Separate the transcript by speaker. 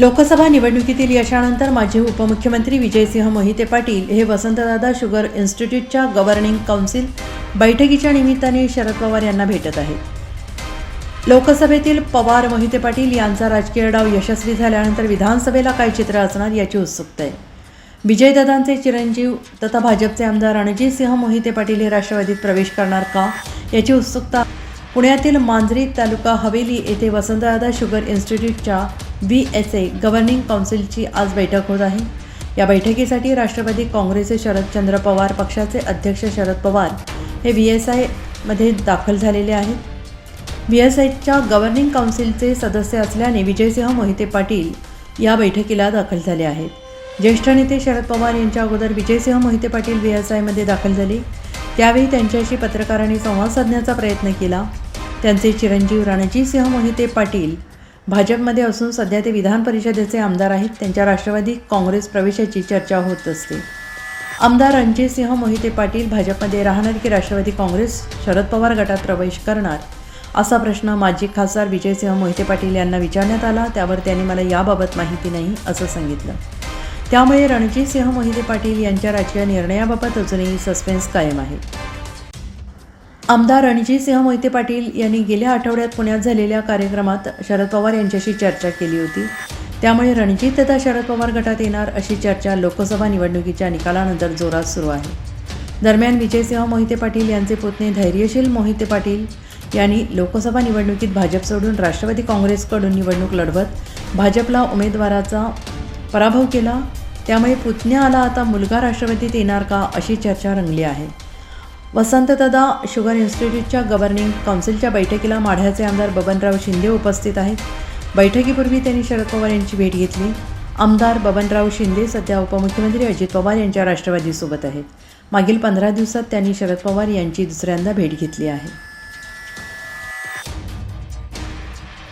Speaker 1: लोकसभा निवडणुकीतील यशानंतर माजी उपमुख्यमंत्री विजयसिंह मोहिते पाटील हे वसंतदादा शुगर इन्स्टिट्यूटच्या गव्हर्निंग काउन्सिल बैठकीच्या निमित्ताने शरद पवार यांना भेटत आहेत. लोकसभेतील पवार मोहिते पाटील यांचा राजकीय डाव यशस्वी झाल्यानंतर विधानसभेला काय चित्र असणार याची उत्सुकता आहे. विजयदादांचे चिरंजीव तथा भाजपचे आमदार रणजितसिंह मोहिते पाटील हे राष्ट्रवादीत प्रवेश करणार का याची उत्सुकता पुण्यातील मांजरी तालुका हवेली येथे वसंतदादा शुगर इन्स्टिट्यूटच्या बी एस ए गव्हर्निंग काउन्सिलची आज बैठक होत आहे. या बैठकीसाठी राष्ट्रवादी काँग्रेसचे शरदचंद्र पवार पक्षाचे अध्यक्ष शरद पवार हे व्ही एस आयमध्ये दाखल झालेले आहेत. व्ही एस आयच्या गव्हर्निंग काउन्सिलचे सदस्य असल्याने विजयसिंह मोहिते पाटील या बैठकीला दाखल झाले आहेत. ज्येष्ठ नेते शरद पवार यांच्या अगोदर विजयसिंह मोहिते पाटील व्ही एस आयमध्ये दाखल झाले. त्यावेळी त्यांच्याशी पत्रकारांनी संवाद साधण्याचा प्रयत्न केला. त्यांचे चिरंजीव रणजितसिंह मोहिते पाटील भाजपमध्ये असून सध्या ते विधान परिषदेचे आमदार आहेत. त्यांच्या राष्ट्रवादी काँग्रेस प्रवेशाची चर्चा होत असते. आमदार रणजितसिंह मोहिते पाटील भाजपमध्ये राहणार की राष्ट्रवादी काँग्रेस? शरद पवार गटात प्रवेश करणार? असा प्रश्न माजी खासदार विजयसिंह मोहिते पाटील यांना विचारण्यात आला. त्यावर त्यांनी मला याबाबत माहिती नाही असं सांगितलं. त्यामुळे रणजितसिंह मोहिते पाटील यांच्या राजकीय निर्णयाबाबत अजूनही सस्पेन्स कायम आहे. आमदार रणजितसिंह मोहिते पाटील यांनी गेल्या आठवड्यात पुण्यात झालेल्या कार्यक्रमात शरद पवार यांच्याशी चर्चा केली होती. त्यामुळे रणजित तथा शरद पवार गटात येणार अशी चर्चा लोकसभा निवडणुकीच्या निकालानंतर जोरात सुरू आहे. दरम्यान विजयसिंह मोहिते पाटील यांचे पुतणे धैर्यशील मोहिते पाटील यांनी लोकसभा निवडणुकीत भाजप सोडून राष्ट्रवादी काँग्रेसकडून निवडणूक लढवत भाजपला उमेदवाराचा पराभव केला. त्यामुळे पुतण्या आला आता मुलगा राष्ट्रवादीत येणार का अशी चर्चा रंगली आहे. वसंतदादा शुगर इन्स्टिट्यूटच्या गव्हर्निंग काउन्सिलच्या बैठकीला माढ्याचे आमदार बबनराव शिंदे उपस्थित आहेत. बैठकीपूर्वी त्यांनी शरद पवार यांची भेट घेतली. आमदार बबनराव शिंदे सध्या उपमुख्यमंत्री अजित पवार यांच्या राष्ट्रवादीसोबत आहेत. मागील पंधरा दिवसात त्यांनी शरद पवार यांची दुसऱ्यांदा भेट घेतली आहे.